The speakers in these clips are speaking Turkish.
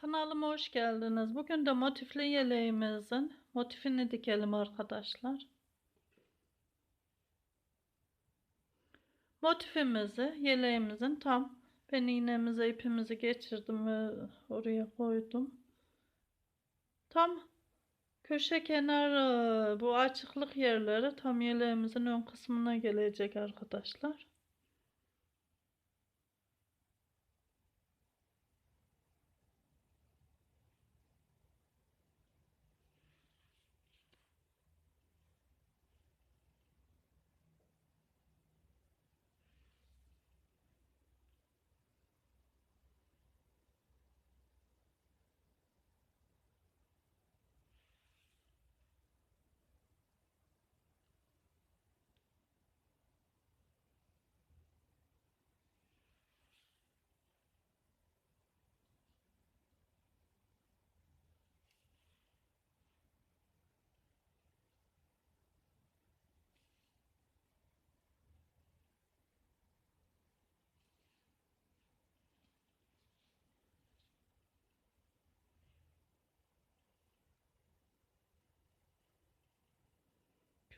Kanalıma hoş geldiniz. Bugün de motifli yeleğimizin motifini dikelim arkadaşlar. Motifimizi yeleğimizin tam ben iğnemize ipimizi geçirdim ve oraya koydum. Tam köşe kenar e, bu açıklık yerleri tam yeleğimizin ön kısmına gelecek arkadaşlar.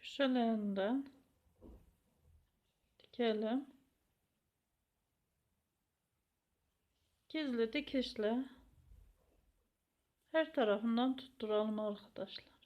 Köşelerinden dikelim. Gizli dikişle her tarafından tutturalım arkadaşlar.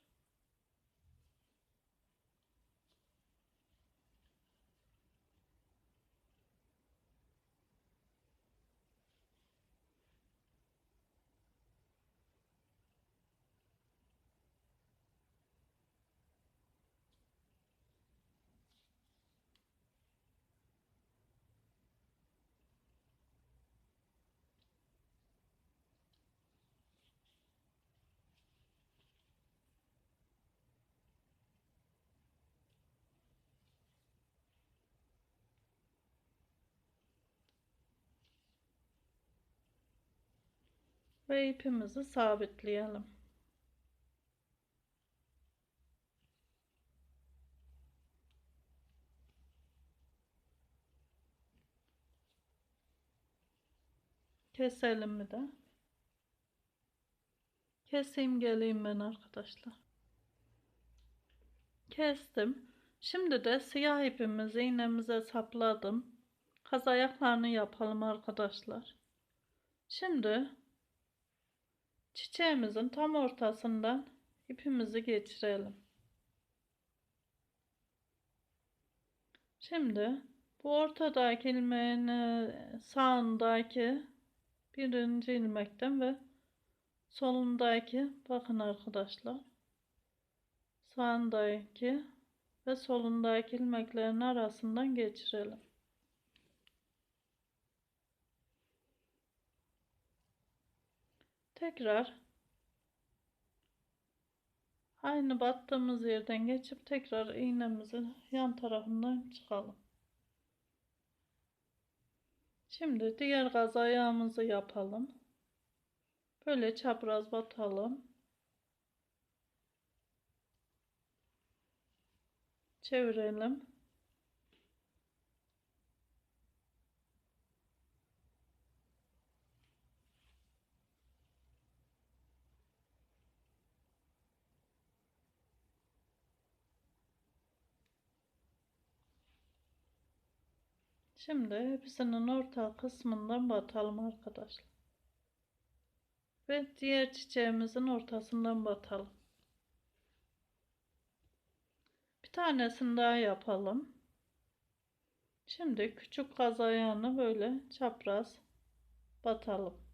Ve ipimizi sabitleyelim. Keselim mi de? Keseyim geleyim ben arkadaşlar. Kestim. Şimdi de siyah ipimizi iğnemize sapladım. Kaz ayaklarını yapalım arkadaşlar. Şimdi çiçeğimizin tam ortasından ipimizi geçirelim. Şimdi bu ortadaki ilmeğin e, sağındaki birinci ilmekten ve solundaki bakın arkadaşlar sağındaki ve solundaki ilmeklerin arasından geçirelim. Tekrar aynı battığımız yerden geçip tekrar iğnemizin yan tarafından çıkalım. Şimdi diğer gaz ayağımızı yapalım. Böyle çapraz batalım. Çevirelim. Şimdi hepsinin orta kısmından batalım arkadaşlar. Ve diğer çiçeğimizin ortasından batalım. Bir tanesini daha yapalım. Şimdi küçük kaz böyle çapraz batalım.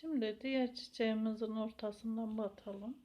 Şimdi diğer çiçeğimizin ortasından batalım.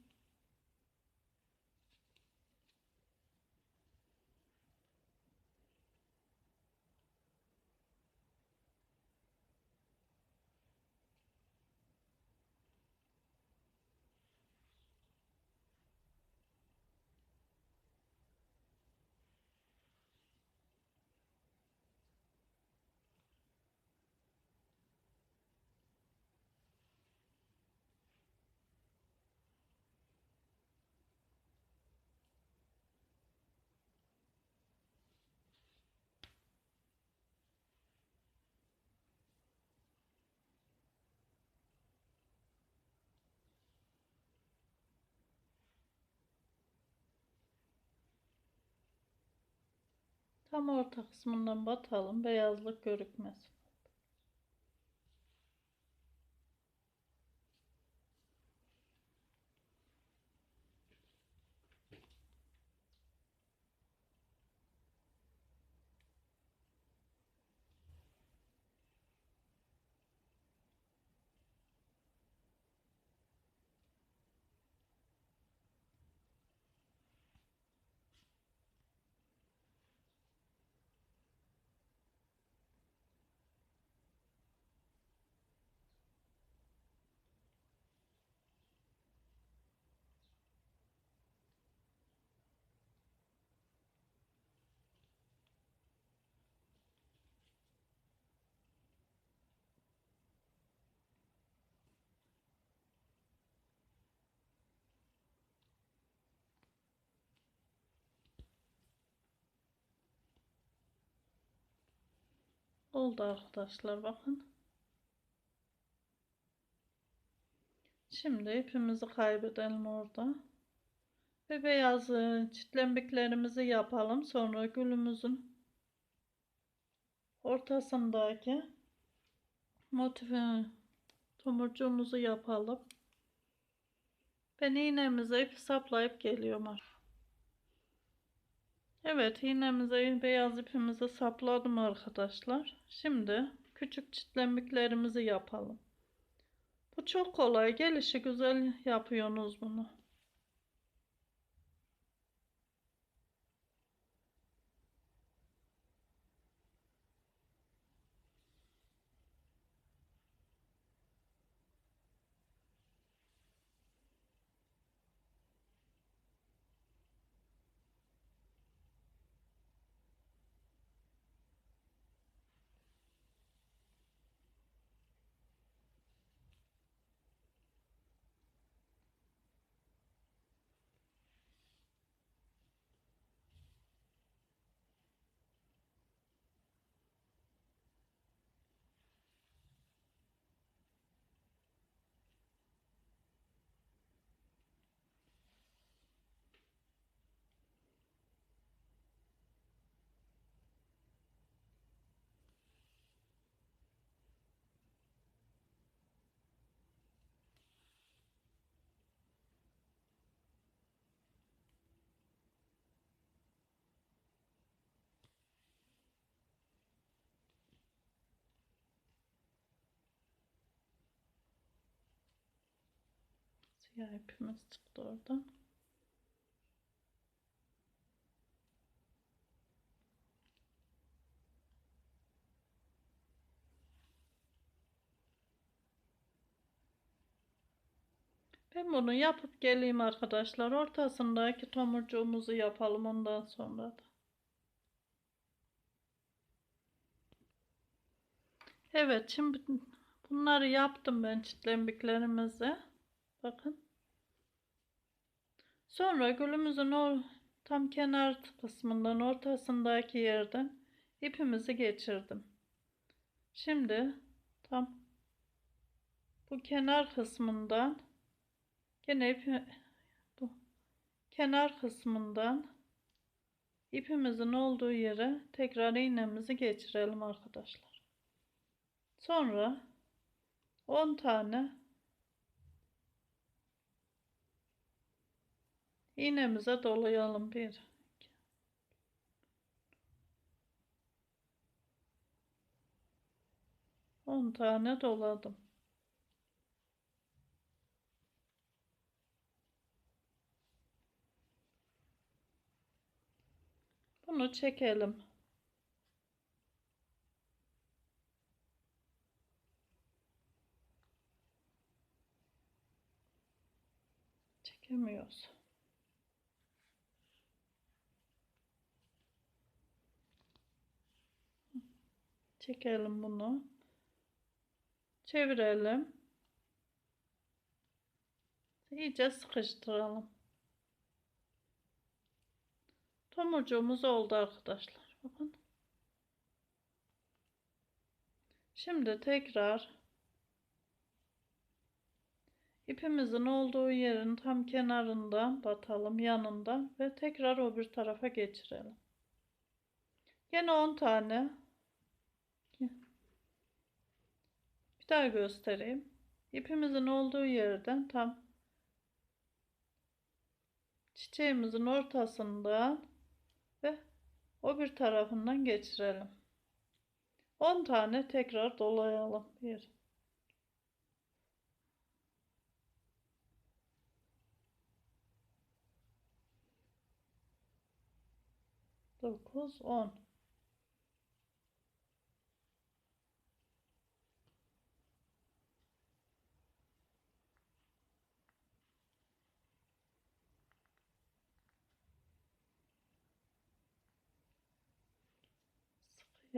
Tam orta kısmından batalım. Beyazlık görükmesin. Oldu arkadaşlar bakın. Şimdi ipimizi kaybedelim orada. Ve beyaz çitlembiklerimizi yapalım. Sonra gülümüzün ortasındaki motifi tomurcuğumuzu yapalım. Ben iğnemize ip saplayıp geliyorum. Evet iğnemize beyaz ipimizi sapladım arkadaşlar. Şimdi küçük çitlembiklerimizi yapalım. Bu çok kolay. Gelişi güzel yapıyorsunuz bunu. Siyah ipimiz çıktı oradan. Ben bunu yapıp geleyim arkadaşlar. Ortasındaki tomurcuğumuzu yapalım ondan sonra da. Evet şimdi bunları yaptım ben çitlembiklerimizi. Bakın. Sonra gülümüzün o tam kenar kısmından ortasındaki yerden ipimizi geçirdim. Şimdi tam bu kenar kısmından gene ipi, bu kenar kısmından ipimizin olduğu yere tekrar iğnemizi geçirelim arkadaşlar. Sonra 10 tane iğnemize dolayalım bir. On tane doladım. Bunu çekelim. Çekemiyoruz. Çekelim bunu. Çevirelim. İyice sıkıştıralım. Tomurcuğumuz oldu arkadaşlar. Bakın. Şimdi tekrar ipimizin olduğu yerin tam kenarından batalım yanından ve tekrar o bir tarafa geçirelim. Gene 10 tane. Bir daha göstereyim. İpimizin olduğu yerden tam çiçeğimizin ortasından ve o bir tarafından geçirelim. 10 tane tekrar dolayalım. 1 9 10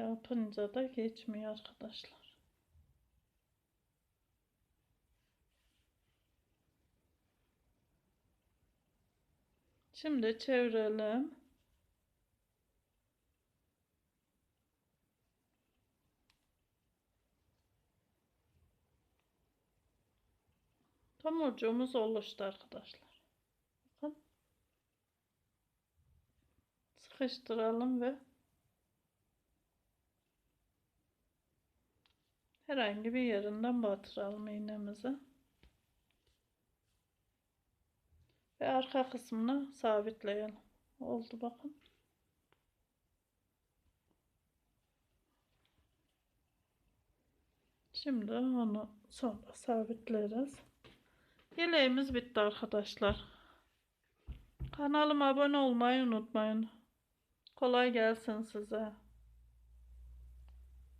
yapınca da geçmiyor arkadaşlar. Şimdi çevirelim. Tomurcuğumuz oluştu arkadaşlar. Bakın. Sıkıştıralım ve herhangi bir yerinden batıralım iğnemizi. Ve arka kısmına sabitleyelim. Oldu bakın. Şimdi onu sonra sabitleriz. Yeleğimiz bitti arkadaşlar. Kanalıma abone olmayı unutmayın. Kolay gelsin size.